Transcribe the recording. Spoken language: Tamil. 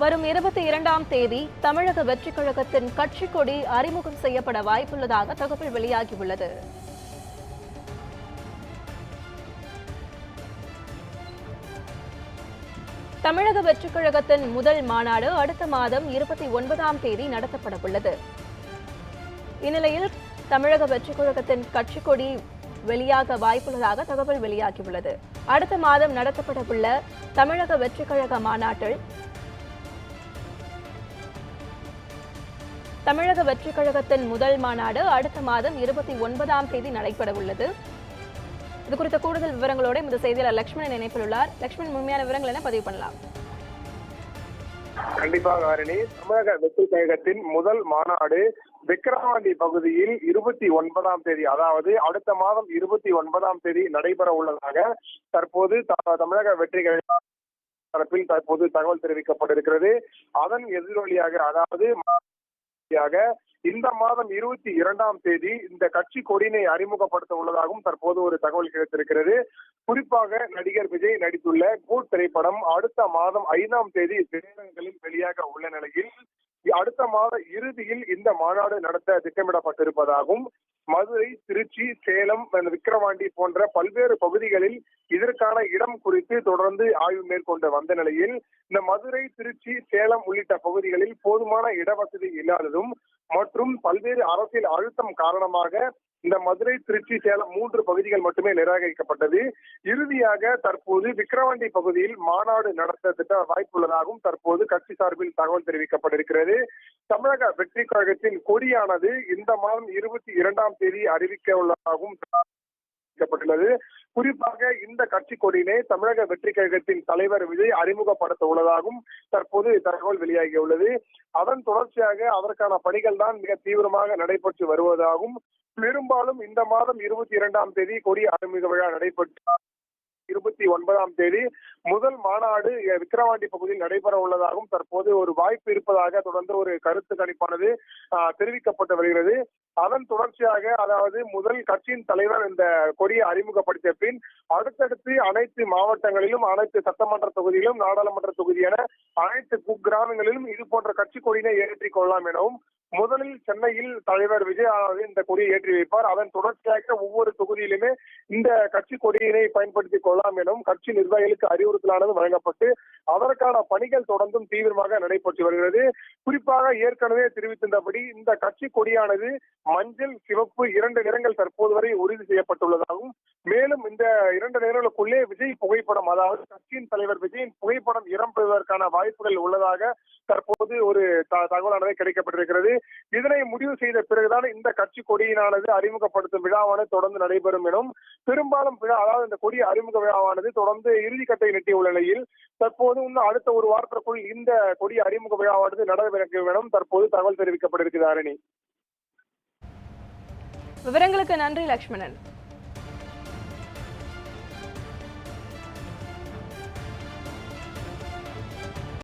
வரும் இருபத்தி இரண்டாம் தேதி தமிழக வெற்றிக் கழகத்தின் கட்சி கொடி அறிமுகம் செய்யப்பட வாய்ப்புள்ளதாக தகவல் வெளியாகியுள்ளது. தமிழக வெற்றிக் கழகத்தின் முதல் மாநாடு அடுத்த மாதம் இருபத்தி ஒன்பதாம் தேதி நடத்தப்பட உள்ளது இந்நிலையில் தமிழக வெற்றிக் கழகத்தின் கட்சி கொடி வெளியாக வாய்ப்புள்ளதாக தகவல் வெளியாகியுள்ளது. அடுத்த மாதம் நடத்தப்பட உள்ள தமிழக வெற்றிக் கழக மாநாட்டில் தமிழக வெற்றிக் கழகத்தின் முதல் மாநாடு அடுத்த மாதம் இருபத்தி ஒன்பதாம் தேதி நடைபெற உள்ளது இது குறித்த கூடுதல் விவரங்களோட இந்த செய்தியாளர் லட்சுமணன் இணைப்பில் உள்ளார். லட்சுமணன் முழுமையான விவரங்கள் என பதிவு பண்ணலாம்? கண்டிப்பாக ஹரிணி தமிழக வெற்றிக் கழகத்தின் முதல் மாநாடு விக்கிரவாண்டி பகுதியில் இருபத்தி ஒன்பதாம் தேதி அதாவது அடுத்த மாதம் இருபத்தி ஒன்பதாம் தேதி நடைபெற உள்ளதாக தற்போது த- தமிழக வெற்றி கழக தரப்பில் தற்போது தகவல் தெரிவிக்கப்பட்டிருக்கிறது. அதன் எதிரொலியாக அதாவது யாக இந்த மாதம் இருபத்தி இரண்டாம் தேதி இந்த கட்சி கொடியினை அறிமுகப்படுத்த உள்ளதாகவும் தற்போது ஒரு தகவல் கிடைத்திருக்கிறது. குறிப்பாக நடிகர் விஜய் நடித்துள்ள கூட் திரைப்படம் அடுத்த மாதம் ஐந்தாம் தேதி திரையரங்களில் வெளியாக உள்ள நிலையில் அடுத்த மாத இறுதியில் இந்த மாநாடு நடத்த திட்டமிடப்பட்டிருப்பதாகவும் மதுரை திருச்சி சேலம் விக்கிரவாண்டி போன்ற பல்வேறு பகுதிகளில் இதற்கான இடம் குறித்து தொடர்ந்து ஆய்வு மேற்கொண்டு வந்த நிலையில் இந்த மதுரை திருச்சி சேலம் உள்ளிட்ட பகுதிகளில் போதுமான இடவசதி இல்லாததும் மற்றும் பல்வேறு அரசியல் அழுத்தம் காரணமாக இந்த மதுரை திருச்சி சேலம் மூன்று பகுதிகள் மட்டுமே நிராகரிக்கப்பட்டது. இறுதியாக தற்போது விக்கிரவாண்டி பகுதியில் மாநாடு நடத்த திட்ட வாய்ப்புள்ளதாகவும் தற்போது கட்சி சார்பில் தகவல் தெரிவிக்கப்பட்டிருக்கிறது. தமிழக வெற்றி கழகத்தின் கொடியானது இந்த மாதம் இருபத்தி இரண்டாம் தேதி அறிவிக்க உள்ளதாகவும் அறிவிக்கப்பட்டுள்ளது குறிப்பாக இந்த கட்சி கொடியினை தமிழக வெற்றி கழகத்தின் தலைவர் விஜய் அறிமுகப்படுத்த உள்ளதாகவும் தற்போது தகவல் வெளியாகியுள்ளது. அதன் தொடர்ச்சியாக அதற்கான பணிகள் தான் மிக தீவிரமாக நடைபெற்று வருவதாகவும் பெரும்பாலும் இந்த மாதம் இருபத்தி இரண்டாம் தேதி கொடி அறிமுக விழா நடைபெற்று இருபத்தி ஒன்பதாம் தேதி முதல் மாநாடு விக்கிரவாண்டி பகுதியில் நடைபெற உள்ளதாகவும் தற்போது ஒரு வாய்ப்பு இருப்பதாக தொடர்ந்து ஒரு கருத்து கணிப்பானது தெரிவிக்கப்பட்டு வருகிறது. அதன் தொடர்ச்சியாக அதாவது முதல் கட்சியின் தலைவர் இந்த கொடியை அறிமுகப்படுத்திய பின் அடுத்தடுத்து அனைத்து மாவட்டங்களிலும் அனைத்து சட்டமன்ற தொகுதியிலும் நாடாளுமன்ற தொகுதி என அனைத்து குக்கிராமங்களிலும் இது போன்ற கட்சி கொடியினை ஏற்றிக் கொள்ளலாம் எனவும் முதலில் சென்னையில் தலைவர் விஜய் இந்த கொடியை ஏற்றி வைப்பார். அதன் தொடர்ச்சியாக ஒவ்வொரு தொகுதியிலுமே இந்த கட்சி கொடியினை பயன்படுத்திக் கொள்ளலாம் எனவும் கட்சி நிர்வாகிகளுக்கு அறிவுறுத்தலானது வழங்கப்பட்டு அதற்கான பணிகள் தொடர்ந்தும் தீவிரமாக நடைபெற்று வருகிறது. குறிப்பாக ஏற்கனவே தெரிவித்திருந்தபடி இந்த கட்சி கொடியானது மஞ்சள் சிவப்பு இரண்டு நிறங்கள் தற்போது வரை உறுதி செய்யப்பட்டுள்ளதாகவும் மேலும் இந்த இரண்டு நேரங்களுக்குள்ளே விஜய் புகைப்படம் அதாவது கட்சியின் தலைவர் விஜயின் புகைப்படம் இடம் பெறுவதற்கான வாய்ப்புகள் உள்ளதாக தற்போது ஒரு தகவலானது கிடைக்கப்பட்டிருக்கிறது. இதனை முடிவு செய்த பிறகுதான் இந்த கட்சி கொடியினானது அறிமுகப்படுத்தும் விழாவானது தொடர்ந்து நடைபெறும் எனும் பெரும்பாலும் விழா அதாவது இந்த கொடி அறிமுக விழாவானது தொடர்ந்து இறுதிக்கட்டை நெட்டியுள்ள நிலையில் தற்போது இன்னும் அடுத்த ஒரு வாரத்திற்குள் இந்த கொடி அறிமுக விழாவானது நடவடிக்கை எனும் தற்போது தகவல் தெரிவிக்கப்பட்டிருக்கிறது அரணி. விவரங்களுக்கு நன்றி லட்சுமணன்